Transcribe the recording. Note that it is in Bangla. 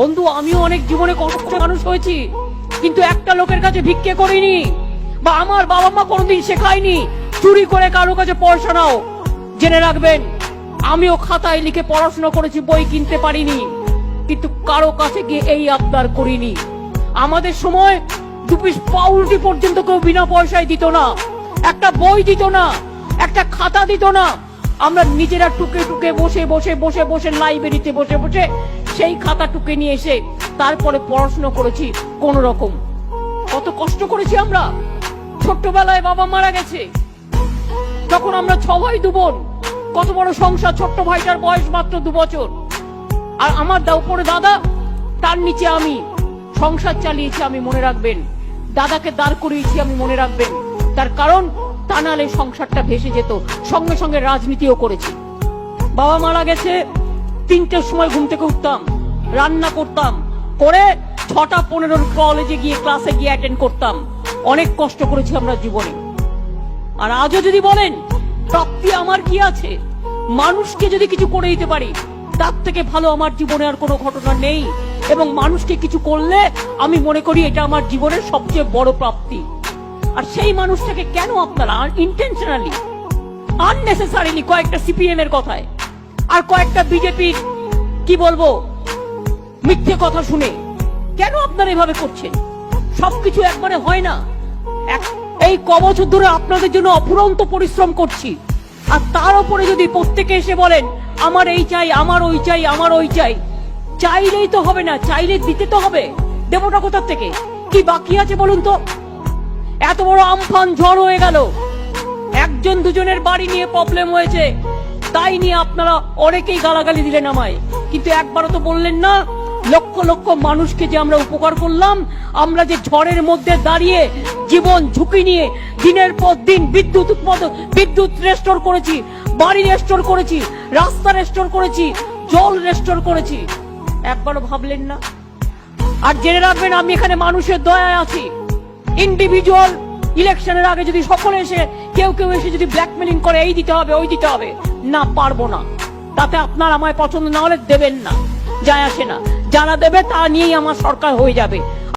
বন্ধু, আমিও অনেক জীবনে কষ্ট মানুষ হয়েছি, কিন্তু একটা লোকের কাছে ভিক্ষে করিনি, বা আমার বাবা মা কোনোদিন শেখায়নি, চুরি করে কারও কাছে পয়সা নাও। জেনে রাখবেন, আমিও খাতায় লিখে পড়াশোনা করেছি, বই কিনতে পারিনি, কিন্তু কারও কাছে গিয়ে এই আবদার করিনি। আমাদের সময় দু পিস পাউরুটি পর্যন্ত কেউ বিনা পয়সায় দিত না, একটা বই দিত না, একটা খাতা দিত না। আমরা নিজেরা টুকে টুকে বসে বসে বসে বসে লাইব্রেরিতে বসে বসে সেই খাতা টুকে নিয়ে এসে তারপরে পড়াশোনা করেছি কোন রকম কত কষ্ট করেছি আমরা। ছোট্টবেলায় বাবা মারা গেছে। তখন আমরা ছ ভাই দু বোন কত বড় সংসার, ছোট্ট ভাইটার বয়স মাত্র দু বছর আর আমার উপরে দাদা, তার নিচে আমি। সংসার চালিয়েছি আমি, মনে রাখবেন। দাদাকে দাঁড় করিয়েছি আমি, মনে রাখবেন। তার কারণ, তা সংসারটা ভেসে যেত। সঙ্গে সঙ্গে রাজনীতিও করেছি। বাবা মারা গেছে তিনটের সময় ঘুম থেকে উঠতাম, রান্না করতাম, করে ছটা পনেরোর কলেজে গিয়ে ক্লাসে গিয়ে অ্যাটেন্ড করতাম। অনেক কষ্ট করেছি আমরা জীবনে। আর আজও যদি বলেন, প্রাপ্তি আমার কি আছে? মানুষকে যদি কিছু করে দিতে পারি, তার থেকে ভালো আমার জীবনে আর কোনো ঘটনা নেই। এবং মানুষকে কিছু করলে, আমি মনে করি এটা আমার জীবনের সবচেয়ে বড় প্রাপ্তি। আর সেই মানুষটাকে কেন আপনারা ইন্টেনশনালি আননেসেসারিলি কয়েকটা সিপিএম এর কথায় আর কয়েকটা বিজেপির কি বলব, মিথ্যে কথা শুনে। কেন আপনারা এভাবে করছেন? সবকিছু একবারে হয় না। এই কবছর ধরে আপনাদের জন্য অফুরন্ত পরিশ্রম করছি। আর তার উপরে যদি প্রত্যেকে এসে বলেন, আমার এই চাই, আমার ওই চাই, আমার ওই চাই, চাইলেই তো হবে না, চাইলে দিতে তো হবে। দেবটা কোথার থেকে? কি বাকি আছে বলুন তো? এত বড় আমফান ঝড় হয়ে গেল। একজন দুজনের বাড়ি নিয়ে প্রবলেম হয়েছে। তাই নিয়ে আপনারা অনেকেই গালাগালি দিলেন আমায়। কিন্তু একবারও তো বললেন না, লক্ষ লক্ষ মানুষকে যে আমরা উপকার করলাম, আমরা যে ঝড়ের মধ্যে দাঁড়িয়ে জীবন ঝুঁকি নিয়ে দিনের পর দিন বিদ্যুৎ উৎপাদন বিদ্যুৎ রেস্টোর করেছি, বাড়ি রেস্টোর করেছি, রাস্তা রেস্টোর করেছি, জল রেস্টোর করেছি। একবারও ভাবলেন না। আর জেনে রাখবেন, আমি এখানে মানুষের দয়ায় আছি। ইন্ডিভিজুয়াল ইলেকশনের আগে যদি সকলে এসে, কেউ কেউ এসে যদি ব্ল্যাকমেলিং করে, এই দিতে হবে, ওই দিতে হবে। না পারব না। তাতে আপনার আমায় পছন্দ না হলে দেবেন না। যায় আসে না। যারা দেবে তা নিয়েই আমার সরকার হয়ে যাবে।